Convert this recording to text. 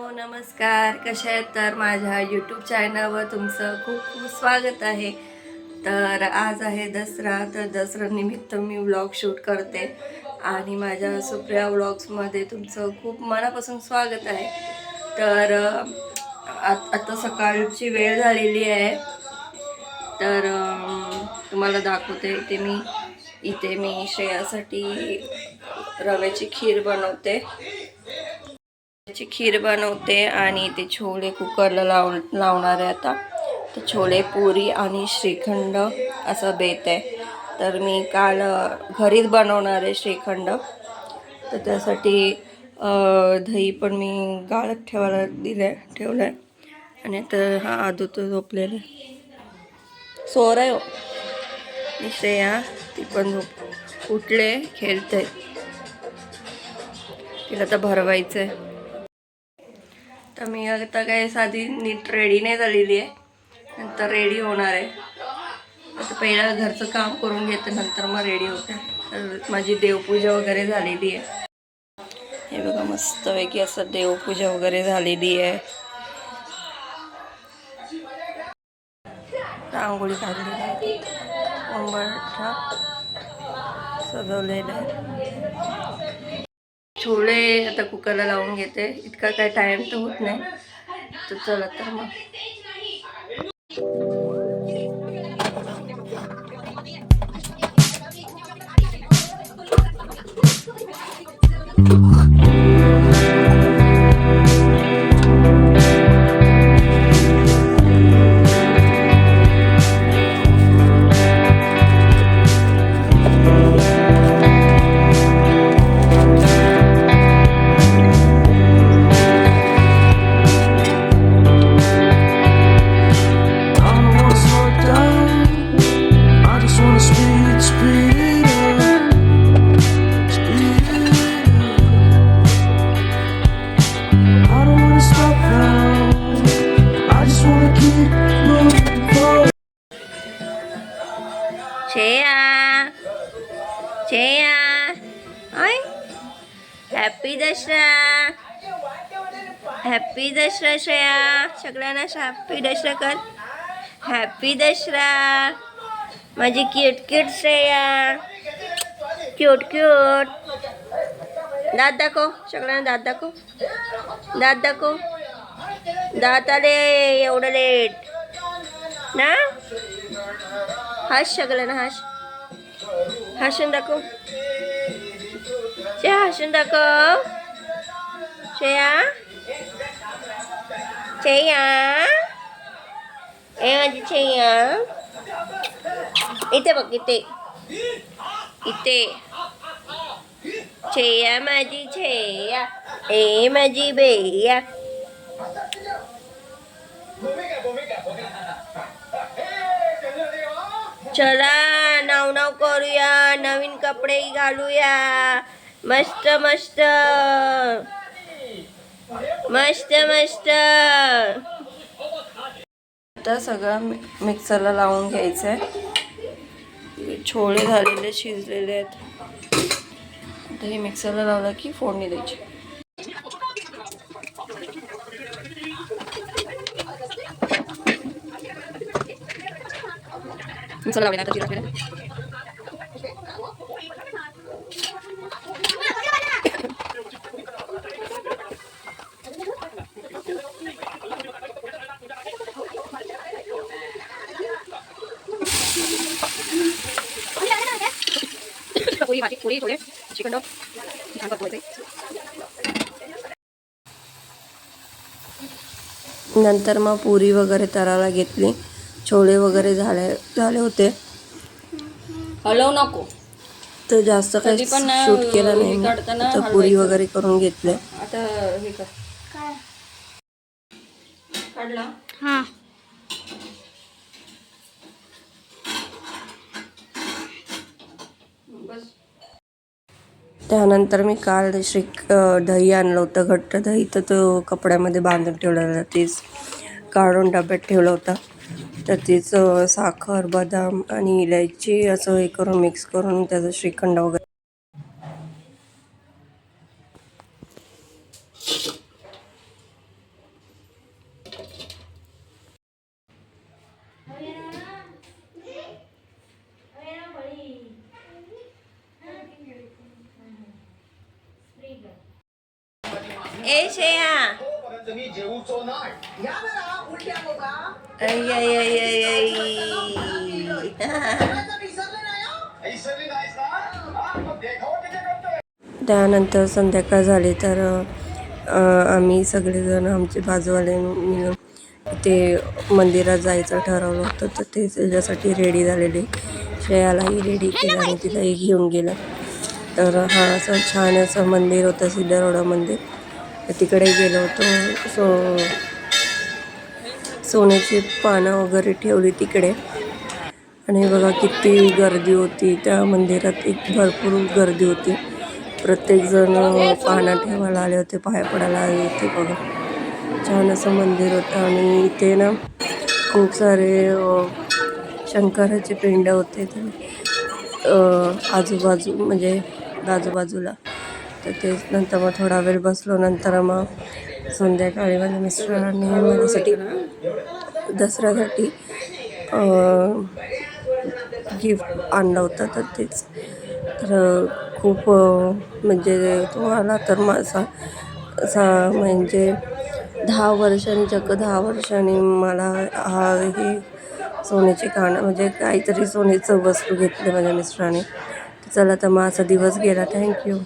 हो नमस्कार. कशा आहेत? तर माझ्या यूट्यूब चॅनलवर तुमचं खूप खूप स्वागत आहे. तर आज आहे दसरा तर दसऱ्यानिमित्त मी व्लॉग शूट करते. आणि माझ्या सुप्रिया व्लॉग्समध्ये तुमचं खूप मनापासून स्वागत आहे. तर अं, आता सकाळची वेळ झालेली आहे. तर तुम्हाला दाखवते इथे मी. इथे मी श्रेयासाठी रव्याची खीर बनवते. त्याची खीर बनवते आणि ते छोले कुकरला लाव लावणार आहे आता. तर छोले पुरी आणि श्रीखंड असं बेत आहे तर मी काल घरीच बनवणार आहे श्रीखंड. तर त्यासाठी दही पण मी गाळत ठेवायला दिलं आहे ठेवलं आहे आणि तर हा आदू तो झोपलेला आहे. सोर आहे हो. श्रेया ती पण झोप उठले खेळते. तिला तर भरवायचं आहे तर मी आता काय साधी नीट रेडी नाही झालेली आहे. नंतर रेडी होणार आहे. आता पहिलं घरचं काम करून घेते नंतर मग रेडी होते. तर माझी देवपूजा वगैरे झालेली आहे. हे बघा मस्तपैकी असं देवपूजा वगैरे झालेली आहे. रांगोळी काढलेली आहे सजवलेलं आहे. छोले आता कुकरला लावून घेते. इतका काय टाईम तर होत नाही. तर चला तर मग. Shreya Shreya I happy Dasara happy Dasara Shreya सगळ्यांना हॅपी दसरा कर. हॅपी दसरा माझी cute cute Shreya cute cute दात दाखव. सगळ्यांना दात दाखव. दात दाखव. दाताले एवढं लेट ना? हास ना हास. हसून दाखव. श्रेया हासून दाखव. श्रेया. श्रेया. ए माझी श्रेया. इथे बघ इथे. इथे. छेया माझी छेया ए माझी बेया. चला नाव नाव करूया नवीन कपडे घालूया. मस्त मस्त. मस्त मस्त. आता सगळं मिक्सरला लावून घ्यायचं आहे छोळे झालेले शिजलेले आहेत. आता हे मिक्सरला लावलं की फोडणी द्यायची. मिक्सरला लावले आता जिरा पोळी भाजी पोळी थोडे चिकन छान नंतर मग पुरी वगैरे तरायला घेतली. छोले वगैरे झाले झाले होते. हलवू नको. तर जास्त काही शूट केलं नाही तर पुरी. वगैरे करून घेतले. आता हे कर. काढला? हां. बस. त्यानंतर मी काल श्री दही आणलं होतं. घट्ट दही तर तो कपड्यामध्ये बांधून ठेवलेला तीच काढून डब्यात ठेवलं होतं. तर तिचं साखर बदाम आणि इलायची असं हे करून मिक्स करून त्याचं श्रीखंड वगैरे. ए ऐ, ऐ, ऐ, ऐ, ऐ. त्यानंतर संध्याकाळ झाली तर अ, आम्ही सगळेजण आमचे बाजूवाले मिळून ते मंदिरात जायचं ठरवलं होतं तर ते त्याच्यासाठी रेडी झालेले. श्रेयालाही रेडी केलं आणि तिलाही घेऊन गेलं. तर हा असं छान असं मंदिर होतं सिद्धरोडा मंदिर. तर तिकडे गेलो होतो. सो सोन्याची पानं वगैरे ठेवली तिकडे. आणि बघा किती गर्दी होती. त्या मंदिरात एक भरपूर गर्दी होती. प्रत्येकजण पानं ठेवायला आले होते पाया पडायला आले होते बघा. छान असं मंदिर होतं. आणि इथे ना खूप सारे शंकराचे पिंड होते. ते आजूबाजू म्हणजे आजूबाजूला. तर ते नंतर मग थोडा वेळ बसलो नंतर मग संध्याकाळी माझ्या मिस्टरांनी माझ्यासाठी दसऱ्यासाठी गिफ्ट आणलं होतं तर तेच. तर खूप म्हणजे तुम्हाला तर माझा असा म्हणजे दहा वर्षांनी चक्क दहा वर्षांनी मला हा हे सोन्याची कानं म्हणजे काहीतरी सोन्याचं वस्तू घेतली माझ्या मिस्टराने. चला तर मग असा दिवस गेला. थँक्यू